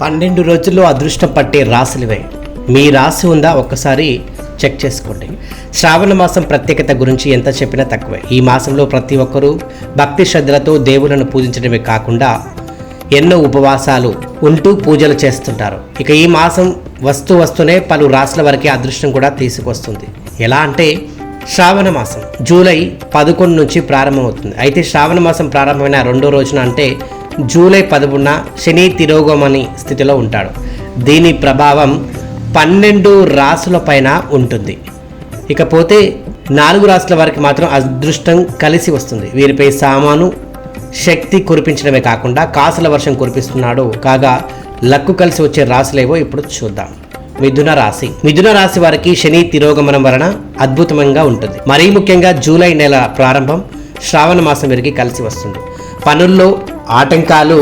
పన్నెండు రోజుల్లో అదృష్టం పట్టే రాశులవే. మీ రాశి ఉందా ఒక్కసారి చెక్ చేసుకోండి. శ్రావణ మాసం ప్రత్యేకత గురించి ఎంత చెప్పినా తక్కువే. ఈ మాసంలో ప్రతి ఒక్కరూ భక్తి శ్రద్ధలతో దేవులను పూజించడమే కాకుండా ఎన్నో ఉపవాసాలు ఉంటూ పూజలు చేస్తుంటారు. ఇక ఈ మాసం వస్తూ వస్తూనే పలు రాశుల వరకే అదృష్టం కూడా తీసుకొస్తుంది. ఎలా అంటే శ్రావణ మాసం జూలై పదకొండు నుంచి ప్రారంభమవుతుంది. అయితే శ్రావణ మాసం ప్రారంభమైన రెండో రోజున అంటే జూలై పదమూడున శని తిరోగమని స్థితిలో ఉంటాడు. దీని ప్రభావం పన్నెండు రాసులపైన ఉంటుంది. ఇకపోతే నాలుగు రాసుల వారికి మాత్రం అదృష్టం కలిసి వస్తుంది. వీరిపై సామాను శక్తి కురిపించడమే కాకుండా కాసుల వర్షం కురిపిస్తున్నాడు. కాగా లక్కు కలిసి వచ్చే రాశులేవో ఇప్పుడు చూద్దాం. మిథున రాశి. మిథున రాశి వారికి శని తిరోగమనం వలన అద్భుతంగా ఉంటుంది. మరీ ముఖ్యంగా జూలై నెల ప్రారంభం శ్రావణ మాసం వీరికి కలిసి వస్తుంది. పనుల్లో ఆటంకాలు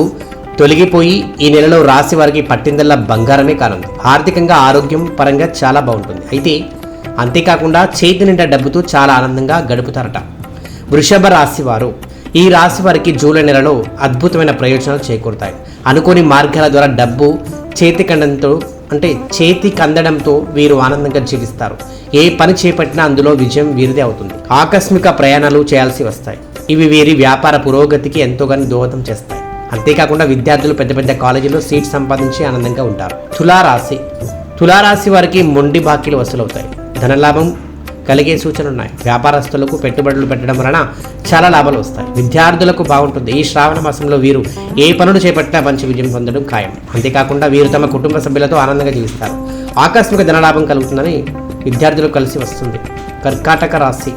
తొలగిపోయి ఈ నెలలో రాశి వారికి పట్టిందల్లా బంగారమే కానుంది ఆర్థికంగా ఆరోగ్యం పరంగా చాలా బాగుంటుంది. అయితే అంతేకాకుండా చేతి నిండా డబ్బుతో చాలా ఆనందంగా గడుపుతారట. వృషభ రాశి వారు ఈ రాశి వారికి జూలై నెలలో అద్భుతమైన ప్రయోజనాలు చేకూరుతాయి. అనుకోని మార్గాల ద్వారా డబ్బు చేతి కండంతో అంటే చేతి కందడంతో వీరు ఆనందంగా జీవిస్తారు. ఏ పని చేపట్టినా అందులో విజయం వీరిదే అవుతుంది. ఆకస్మిక ప్రయాణాలు చేయాల్సి వస్తాయి. ఇవి వీరి వ్యాపార పురోగతికి ఎంతోగానో దోహదం చేస్తాయి. అంతేకాకుండా విద్యార్థులు పెద్ద పెద్ద కాలేజీలో సీట్ సంపాదించి ఆనందంగా ఉంటారు. తులారాశి. తులారాశి వారికి మొండి బాకీలు వసూలవుతాయి. ధనలాభం కలిగే సూచనలు ఉన్నాయి. వ్యాపారస్తులకు పెట్టుబడులు పెట్టడం వలన చాలా లాభాలు వస్తాయి. విద్యార్థులకు బాగుంటుంది. ఈ శ్రావణ మాసంలో వీరు ఏ పనులు చేపట్టినా మంచి విజయం పొందడం ఖాయం. అంతేకాకుండా వీరు తమ కుటుంబ సభ్యులతో ఆనందంగా జీవిస్తారు. ఆకస్మిక ధనలాభం కలుగుతుందని విద్యార్థులకు కలిసి వస్తుంది. కర్కాటక రాశి.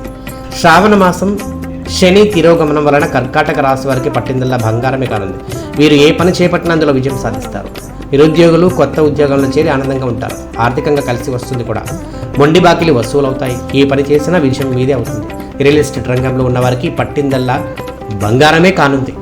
శ్రావణ మాసం శని తిరోగమనం వలన కర్కాటక రాశి వారికి పట్టిందల్లా బంగారమే కానుంది. వీరు ఏ పని చేపట్టినా అందులో విజయం సాధిస్తారు. నిరుద్యోగులు కొత్త ఉద్యోగంలో చేరి ఆనందంగా ఉంటారు. ఆర్థికంగా కలిసి వస్తుంది కూడా. మొండి బాకీలు వసూలు అవుతాయి ఏ పని చేసినా విజయం మీదే అవుతుంది. రియల్ ఎస్టేట్ రంగంలో ఉన్నవారికి పట్టిందల్లా బంగారమే కానుంది.